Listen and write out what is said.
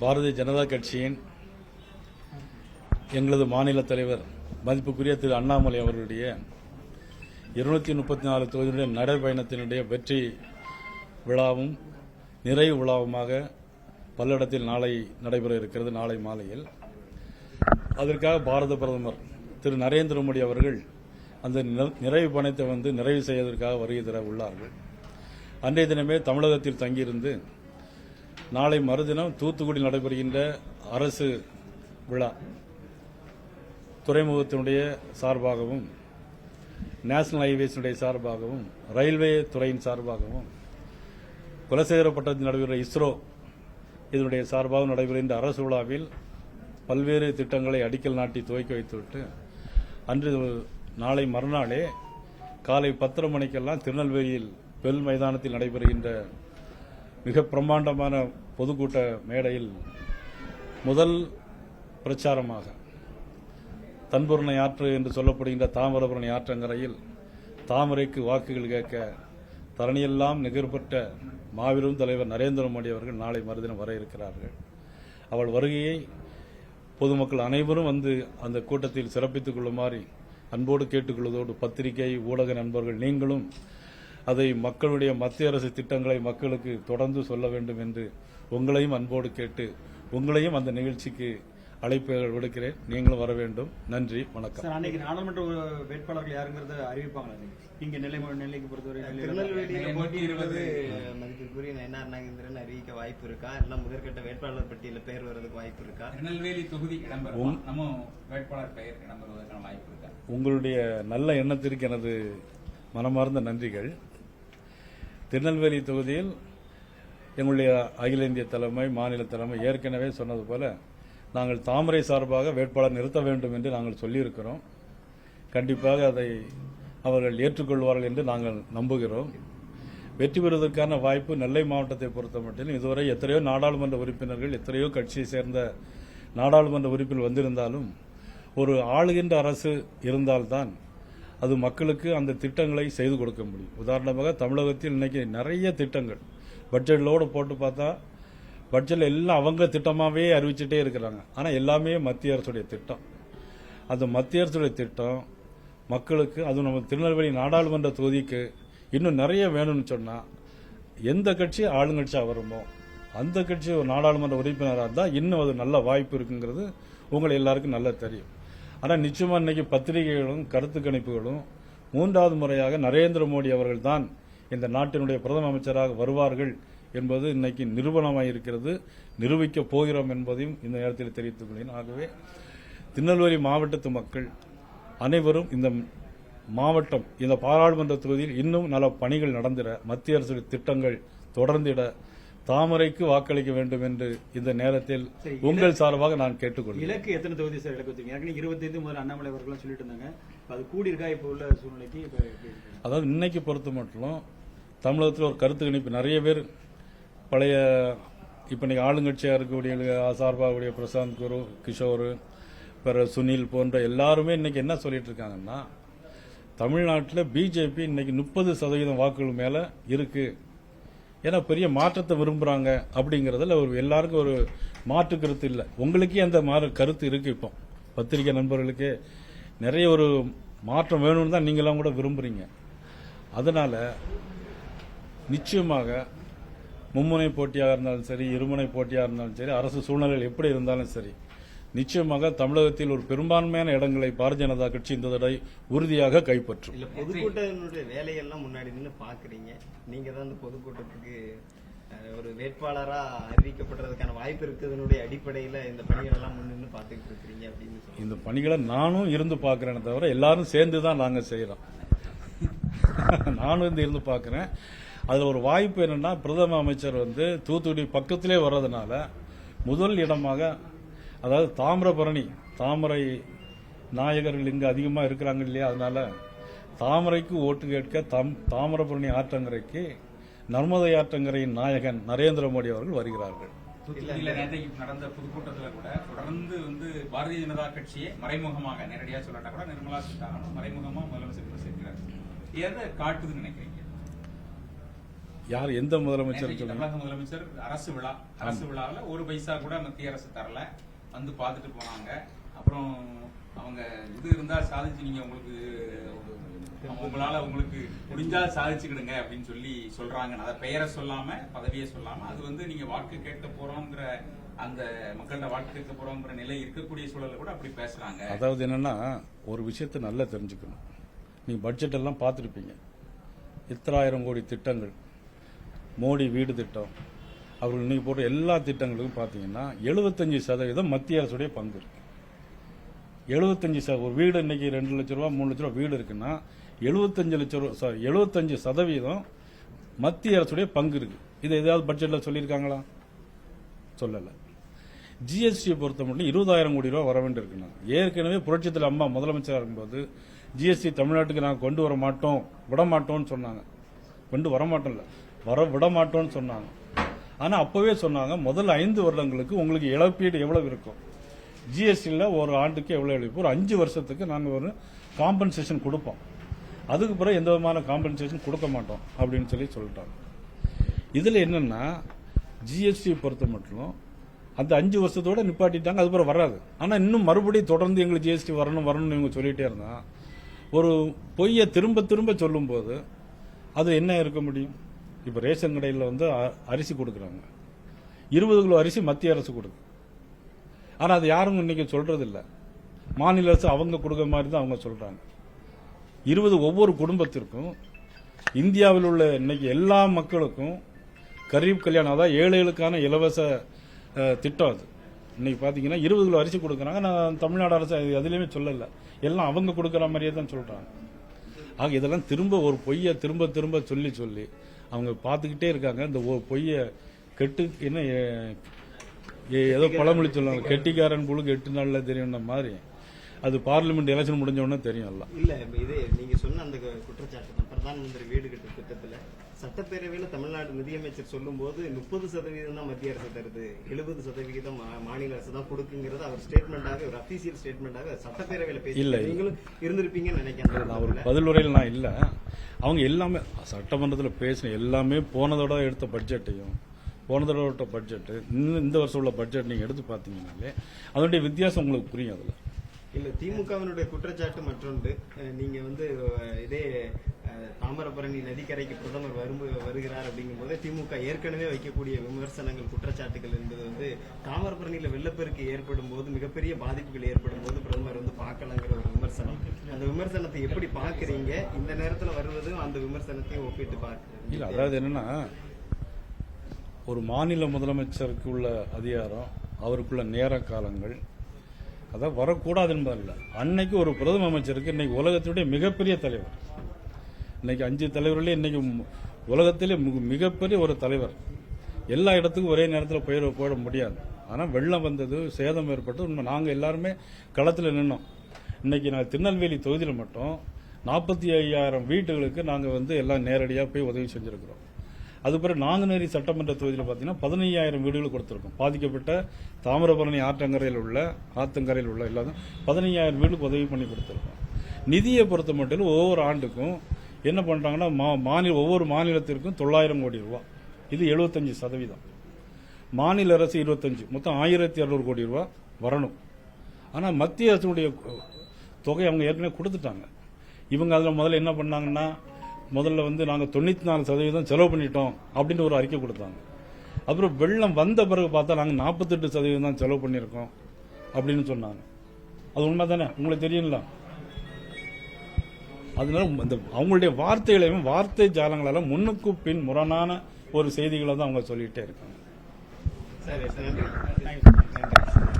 பாரதிய ஜனதா கட்சியின் எங்களது மாநில தலைவர் மதிப்புக்குரிய திரு அண்ணாமலை அவர்களுடைய இருநூத்தி முப்பத்தி நாலு தொகுதியினுடைய நடைபயணத்தினுடைய வெற்றி விழாவும் நிறைவு விழாவுமாக பல்லடத்தில் நாளை நடைபெற இருக்கிறது நாளை மாலையில். அதற்காக பாரத பிரதமர் திரு நரேந்திர மோடி அவர்கள் அந்த நிற- நிறைவு பணத்தை வந்து நிறைவு செய்வதற்காக வருகை தர உள்ளார்கள். அன்றைய தினமே தமிழகத்தில் தங்கியிருந்து நாளை மறுதினம் தூத்துக்குடி நடைபெறுகின்ற அரசு விழா துறைமுகத்தினுடைய சார்பாகவும் நேஷனல் ஹைவேஸினுடைய சார்பாகவும் ரயில்வே துறையின் சார்பாகவும் குலசேகரப்பட்டத்தில் நடைபெறுகிற இஸ்ரோ இதனுடைய சார்பாக நடைபெறுகின்ற அரசு விழாவில் பல்வேறு திட்டங்களை அடிக்கல் நாட்டி துவக்கி வைத்துவிட்டு அன்று நாளை மறுநாளே காலை பத்தரை மணிக்கெல்லாம் திருநெல்வேலியில் பெல் மைதானத்தில் நடைபெறுகின்ற மிக பிரம்மாண்டமான பொதுக்கூட்ட மேடையில் முதல் பிரச்சாரமாக தன்புரணை ஆற்று என்று சொல்லப்படுகின்ற தாமிரபுரணி ஆற்றங்கரையில் தாமரைக்கு வாக்குகள் கேட்க தரணியெல்லாம் நிகழ்பட்ட மாபெரும் தலைவர் நரேந்திர மோடி அவர்கள் நாளை மறுதினம் வர இருக்கிறார்கள். அவள் வருகையை பொதுமக்கள் அனைவரும் வந்து அந்த கூட்டத்தில் சிறப்பித்துக் கொள்ளுமாறு அன்போடு கேட்டுக்கொள்வதோடு பத்திரிகை ஊடக நண்பர்கள் நீங்களும் அதை மக்களுடைய மத்திய அரசு திட்டங்களை மக்களுக்கு தொடர்ந்து சொல்ல வேண்டும் என்று உங்களையும் அன்போடு கேட்டு உங்களையும் அந்த நிகழ்ச்சிக்கு அழைப்பு விடுக்கிறேன். நீங்களும் வர வேண்டும். நன்றி வணக்கம். சார் அன்னைக்கு நாடாளுமன்ற வேட்பாளர்கள் யாருங்கிறத அறிவிப்பாங்களா இன்னைக்கு? இங்க நெல்லை நெல்லைக்கு பொறுத்தவரை மதிப்பிற்குரிய நயனார் நாகேந்திரன் அறிவிக்க வாய்ப்பு இருக்கா? எல்லாம் முதற்கட்ட வேட்பாளர் பட்டியல பேர் வர்றதுக்கு வாய்ப்பு இருக்கா? திருநெல்வேலி தொகுதி இடம்பெறும் நம்ம வேட்பாளர் பெயர் இடம்பெறுவதற்கான வாய்ப்பு இருக்கா? உங்களுடைய நல்ல எண்ணத்திற்கு எனது மனமார்ந்த நன்றிகள். திருநெல்வேலி தொகுதியில் எங்களுடைய அகில இந்திய தலைமை மாநில தலைமை ஏற்கனவே சொன்னது போல நாங்கள் தாமரை சார்பாக வேட்பாளர் நிறுத்த வேண்டும் என்று நாங்கள் சொல்லியிருக்கிறோம். கண்டிப்பாக அதை அவர்கள் ஏற்றுக்கொள்வார்கள் என்று நாங்கள் நம்புகிறோம். வெற்றி பெறுவதற்கான வாய்ப்பு நெல்லை மாவட்டத்தை பொறுத்த மட்டும் இதுவரை எத்தனையோ நாடாளுமன்ற உறுப்பினர்கள் எத்தனையோ கட்சியை சேர்ந்த நாடாளுமன்ற உறுப்பினர் வந்திருந்தாலும் ஒரு ஆளுகின்ற அரசு இருந்தால்தான் அது மக்களுக்கு அந்த திட்டங்களை செய்து கொடுக்க முடியும். உதாரணமாக தமிழகத்தில் இன்னைக்கு நிறைய திட்டங்கள். பட்ஜெட்லோடு போட்டு பார்த்தா பட்ஜெட்டில் எல்லாம் அவங்க திட்டமாகவே அறிவிச்சுட்டே இருக்கிறாங்க. ஆனால் எல்லாமே மத்திய அரசுடைய திட்டம். அந்த மத்திய அரசுடைய திட்டம் மக்களுக்கு அதுவும் நம்ம திருநெல்வேலி நாடாளுமன்ற தொகுதிக்கு இன்னும் நிறைய வேணும்னு சொன்னால் எந்த கட்சி ஆளுங்கட்சியாக வருமோ அந்த கட்சி ஒரு நாடாளுமன்ற உறுப்பினராக இருந்தால் இன்னும் அது நல்ல வாய்ப்பு இருக்குங்கிறது உங்களை எல்லாருக்கும் நல்லா தெரியும். ஆனால் நிச்சயமாக இன்னைக்கு பத்திரிகைகளும் கருத்து கணிப்புகளும் மூன்றாவது முறையாக நரேந்திர மோடி அவர்கள் தான் இந்த நாட்டினுடைய பிரதம அமைச்சராக வருவார்கள் என்பது இன்னைக்கு நிரூபணமாக இருக்கிறது. நிரூபிக்கப் போகிறோம் என்பதையும் இந்த நேரத்தில் தெரிவித்துக் கொள்கிறேன். ஆகவே திருநெல்வேலி மாவட்டத்து மக்கள் அனைவரும் இந்த மாவட்டம் இந்த பாராளுமன்ற தொகுதியில் இன்னும் நல பணிகள் நடந்திட மத்திய அரசு திட்டங்கள் தொடர்ந்திட தாமரைக்கு வாக்களிக்க வேண்டும் என்று இந்த நேரத்தில் உங்கள் சார்பாக நான் கேட்டுக்கொள்கிறேன். இலக்கு எத்தனை தொகுதி சார் இலக்கு வச்சிருக்கீங்க? ஏற்கனவே இருபத்தைந்து முதல்ல அண்ணாமலை அவர்கள் சொல்லிட்டு இருந்தாங்க அது கூடி இருக்கா இப்ப உள்ள சூழ்நிலைக்கு? அதாவது இன்னைக்கு பொறுத்த மட்டும் தமிழகத்தில் ஒரு கருத்து கணிப்பு நிறைய பேர் பழைய இப்போ இன்னைக்கு ஆளுங்கட்சியாக இருக்கக்கூடிய சார்பாகக்கூடிய பிரசாந்த் குரு கிஷோர் பிற சுனில் போன்ற எல்லாருமே இன்னைக்கு என்ன சொல்லிட்டு இருக்காங்கன்னா தமிழ்நாட்டில் பிஜேபி இன்னைக்கு முப்பது சதவீதம் வாக்குகள் மேல இருக்கு. ஏன்னா பெரிய மாற்றத்தை விரும்புகிறாங்க அப்படிங்கிறதுல ஒரு எல்லாருக்கும் ஒரு மாற்று கருத்து இல்லை. உங்களுக்கே அந்த மாறு கருத்து இருக்கு இப்போ. பத்திரிகை நண்பர்களுக்கு நிறைய ஒரு மாற்றம் வேணும்னு தான் நீங்களாம் கூட விரும்புகிறீங்க அதனால் நிச்சயமாக மும்முனை போட்டியாக இருந்தாலும் சரி இருமுனை போட்டியாக இருந்தாலும் சரி அரசு சூழ்நிலைகள் எப்படி இருந்தாலும் சரி நிச்சயமாக தமிழகத்தில் ஒரு பெரும்பான்மையான இடங்களை பாரதிய ஜனதா கட்சி இந்த தடவை உறுதியாக கைப்பற்றும். இல்ல பொதுக்கூட்டத்தினுடைய வேலையெல்லாம் முன்னாடி நின்னு பாக்குறீங்க. நீங்க தான் இந்த பொதுக்கூட்டத்துக்கு ஒரு வேட்பாளரா அறிவிக்கப்படுறதுக்கான வாய்ப்பு இருக்குதுனுடைய அடிப்படையில இந்த பணிகள் எல்லாம் முன்னின்னு பாத்துக்கிட்டு இருக்கிறீங்க அப்படின்னு இந்த பணிகளை நானும் இருந்து பார்க்கிறேனே தவிர எல்லாரும் சேர்ந்து தான் நாங்க செய்யறோம் நானும் இருந்து இருந்து பார்க்கிறேன். அதுல ஒரு வாய்ப்பு என்னன்னா பிரதம அமைச்சர் வந்து தூத்துக்குடி பக்கத்திலே வர்றதுனால முதல் இடமாக அதாவது தாமிரபரணி தாமரை நாயகர்கள் இங்க அதிகமா இருக்கிறாங்க இல்லையா? அதனால தாமரைக்கு ஓட்டு கேட்க தாம் தாமிரபரணி ஆற்றங்கரைக்கு நர்மதை ஆற்றங்கரையின் நாயகன் நரேந்திர மோடி அவர்கள் வருகிறார்கள். தூத்துக்குடியில நேற்றைக்கு நடந்த பொதுக்கூட்டத்துல கூட தொடர்ந்து வந்து பாரதிய ஜனதா கட்சியை மறைமுகமாக நேரடியா சொல்லட்டா கூட நிர்மலா சீதாராமன் மறைமுகமா முதலமைச்சர் சேர்க்கிறார். எதை காட்டுதுன்னு நினைக்கிறீங்க? யார் எந்த முதலமைச்சர் தமிழக முதலமைச்சர் அரசு விழா அரசு விழாவில் ஒரு பைசா கூட மத்திய அரசு தரல. வந்து பார்த்துட்டு போனாங்க. அப்புறம் அவங்க இது இருந்தா சாதிச்சு நீங்க உங்களுக்கு உங்களால உங்களுக்கு முடிஞ்சா சாதிச்சுக்கிடுங்க அப்படின்னு சொல்லி சொல்றாங்க. அதை பெயரை சொல்லாம பதவியை சொல்லாம அது வந்து நீங்க வாக்கு கேட்க போறோங்கிற அந்த மக்கள்கிட்ட வாக்கு கேட்க போறோங்கிற நிலை இருக்கக்கூடிய சூழலில் கூட அப்படி பேசுறாங்க. அதாவது என்னன்னா ஒரு விஷயத்தை நல்லா தெரிஞ்சுக்கணும். நீ பட்ஜெட் எல்லாம் பார்த்துருப்பீங்க. இத்தனாயிரம் கோடி திட்டங்கள். மோடி வீடு திட்டம். அவர்கள் இன்னைக்கு போட்ட எல்லா திட்டங்களுக்கும் பார்த்தீங்கன்னா எழுபத்தஞ்சு சதவீதம் மத்திய அரசுடைய பங்கு இருக்கு. எழுபத்தஞ்சு ச ஒரு வீடு இன்னைக்கு ரெண்டு லட்ச ரூபா மூணு லட்ச ரூபா வீடு இருக்குன்னா எழுபத்தஞ்சு லட்ச ரூபா சாரி எழுபத்தஞ்சு சதவீதம் மத்திய அரசுடைய பங்கு இருக்கு. இது எதாவது பட்ஜெட்டில் சொல்லியிருக்காங்களா? சொல்லலை. ஜிஎஸ்டியை பொறுத்த மட்டும் இருபதாயிரம் கோடி ரூபா வர வேண்டியிருக்குண்ணா ஏற்கனவே புரட்சித்தில் அம்மா முதலமைச்சராக இருக்கும்போது ஜிஎஸ்டி தமிழ்நாட்டுக்கு நாங்கள் கொண்டு வர மாட்டோம் விட மாட்டோம்னு சொன்னாங்க. கொண்டு வர மாட்டோம் வர விட மாட்டோம்னு சொன்னாங்க. ஆனால் அப்போவே சொன்னாங்க முதல் ஐந்து வருடங்களுக்கு உங்களுக்கு இழப்பீடு எவ்வளவு இருக்கும்? ஜிஎஸ்டியில் ஒரு ஆண்டுக்கு எவ்வளோ இழப்பு? ஒரு அஞ்சு வருஷத்துக்கு நாங்கள் ஒரு காம்பன்சேஷன் கொடுப்போம். அதுக்கு பிறகு எந்த விதமான காம்பன்சேஷன் கொடுக்க மாட்டோம் அப்படின்னு சொல்லி சொல்லிட்டாங்க. இதில் என்னென்னா ஜிஎஸ்டி பொறுத்த மட்டும் அந்த அஞ்சு வருஷத்தோட நிப்பாட்டிட்டாங்க அதுக்கப்புறம் வராது. ஆனால் இன்னும் மறுபடியும் தொடர்ந்து எங்களுக்கு ஜிஎஸ்டி வரணும் வரணும்னு இவங்க சொல்லிகிட்டே இருந்தால் ஒரு பொய்யை திரும்ப திரும்ப சொல்லும்போது அது என்ன இருக்க முடியும்? இப்போ ரேஷன் கடையில் வந்து அரிசி கொடுக்குறாங்க. இருபது கிலோ அரிசி மத்திய அரசு கொடுக்கு. ஆனால் அது யாரும் இன்னைக்கு சொல்கிறது இல்லை மாநில அரசு அவங்க கொடுக்குற மாதிரி தான் அவங்க சொல்கிறாங்க இருபது ஒவ்வொரு குடும்பத்திற்கும் இந்தியாவில் உள்ள இன்னைக்கு எல்லா மக்களுக்கும் கரீப் கல்யாணம் அதாவது ஏழைகளுக்கான இலவச திட்டம் அது. இன்னைக்கு பார்த்தீங்கன்னா இருபது கிலோ அரிசி கொடுக்குறாங்க. நான் தமிழ்நாடு அரசு அதுலேயுமே சொல்லலை. எல்லாம் அவங்க கொடுக்குற மாதிரியே தான் சொல்கிறாங்க ஆக இதெல்லாம் திரும்ப ஒரு பொய்யை திரும்ப திரும்ப சொல்லி சொல்லி அவங்க பார்த்துக்கிட்டே இருக்காங்க. இந்த ஒரு பொய்யை கெட்டு என்ன ஏதோ பழமொழி சொல்லுவாங்க. கெட்டிக்காரன் புழு எட்டு நாளில் தெரியும்ன மாதிரி. அது பார்லிமெண்ட் எலெக்ஷன் முடிஞ்ச உடனே தெரியும் எல்லாம். இல்ல இது நீங்க சொன்ன அந்த குற்றச்சாட்டு தான் பிரதான் மந்திரி வீடு கட்டு திட்டத்துல சட்டப்பேரவையில தமிழ்நாடு நிதியமைச்சர் சொல்லும்போது முப்பது சதவீதம் தான் மத்திய அரசு தருது எழுபது சதவிகிதம் மாநில அரசு தான் கொடுக்குங்கிறது அவர் ஸ்டேட்மெண்டாக ஒரு அபிஷியல் ஸ்டேட்மெண்டாக சட்டப்பேரவையில பேசி இல்ல. நீங்களும் இருந்திருப்பீங்கன்னு நினைக்கிறேன் நான் ஒரு. பதில் உரையில் நான் இல்லை அவங்க எல்லாமே சட்டமன்றத்தில் பேசின எல்லாமே போனதோட எடுத்த பட்ஜெட்டையும் போனதோட எடுத்த பட்ஜெட்டு இன்னும் இந்த வருஷம் உள்ள பட்ஜெட் நீங்கள் எடுத்து பார்த்தீங்கன்னாலே அதனுடைய வித்தியாசம் உங்களுக்கு புரியும் அதில் இல்ல திமுகவினுடைய குற்றச்சாட்டு மற்றொன்று அஹ், நீங்க வந்து இதே தாமிரபரணி நதிக்கரைக்கு பிரதமர் வரும் வருகிறார் அப்படிங்கும்போது திமுக ஏற்கனவே வைக்கக்கூடிய விமர்சனங்கள் குற்றச்சாட்டுகள் என்பது வந்து தாமிரபரணியில வெள்ளப்பெருக்கு ஏற்படும் போது மிகப்பெரிய பாதிப்புகள் ஏற்படும் போது பிரதமர் வந்து பார்க்கலங்கிற ஒரு விமர்சனம். அந்த விமர்சனத்தை எப்படி பார்க்குறீங்க? இந்த நேரத்துல வருவதும் அந்த விமர்சனத்தையும் ஒப்பிட்டு இல்லை அதாவது என்னன்னா ஒரு மாநில முதலமைச்சருக்கு உள்ள அதிகாரம் அவருக்குள்ள நேர காலங்கள் அதான் வரக்கூடாது என்பதில்லை. அன்னைக்கு ஒரு பிரதம அமைச்சருக்கு இன்னைக்கு உலகத்துடைய மிகப்பெரிய தலைவர் இன்னைக்கு அஞ்சு தலைவர்களே இன்னைக்கு உலகத்திலே மிக- மிகப்பெரிய ஒரு தலைவர். எல்லா இடத்துக்கும் ஒரே நேரத்தில் போயிட போயிட முடியாது. ஆனால் வெள்ளம் வந்தது சேதம் ஏற்பட்டது உண்மை. நாங்கள் எல்லாருமே களத்தில் நின்னோம். இன்னைக்கு நான் திருநெல்வேலி தொகுதியில் மட்டும் நாற்பத்தி ஐயாயிரம் வீட்டுகளுக்கு நாங்கள் வந்து எல்லாம் நேரடியாக போய் உதவி செஞ்சுருக்கிறோம். அதுபிறகு நாங்குநேரி சட்டமன்ற தொகுதியில் பார்த்தீங்கன்னா பதினையாயிரம் வீடுகள் கொடுத்துருக்கோம். பாதிக்கப்பட்ட தாமிரபரணி ஆற்றங்கரையில் உள்ள ஆத்தங்கரையில் உள்ள எல்லாத்தையும் பதினையாயிரம் வீடுக்கு உதவி பண்ணி கொடுத்துருக்கோம். நிதியை பொறுத்த மட்டும் ஒவ்வொரு ஆண்டுக்கும் என்ன பண்ணுறாங்கன்னா மா- மாநில ஒவ்வொரு மாநிலத்திற்கும் தொள்ளாயிரம் கோடி ரூபா. இது எழுபத்தஞ்சு சதவீதம். மாநில அரசு இருபத்தஞ்சு மொத்தம் ஆயிரத்தி இரநூறு கோடி ரூபா வரணும். ஆனால் மத்திய அரசுடைய தொகை அவங்க ஏற்கனவே கொடுத்துட்டாங்க. இவங்க அதில் முதல்ல என்ன பண்ணாங்கன்னா முதல்ல வந்து நாங்கள் தொண்ணூற்றி நாலு சதவீதம் செலவு பண்ணிட்டோம் அப்படின்னு ஒரு அறிக்கை கொடுத்தாங்க. அப்புறம் வெள்ளம் வந்த பிறகு பார்த்தா நாங்கள் நாற்பத்தெட்டு சதவீதம் தான் செலவு பண்ணியிருக்கோம் அப்படின்னு சொன்னாங்க. அது உண்மை தானே உங்களுக்கு தெரியும்ல? அதனால இந்த அவங்களுடைய வார்த்தைகளையும் வார்த்தை ஜாலங்களெல்லாம் முன்னுக்கு பின் முரணான ஒரு செய்திகளை தான் அவங்க சொல்லிட்டே இருக்காங்க. சரி தேங்க்யூ நன்றி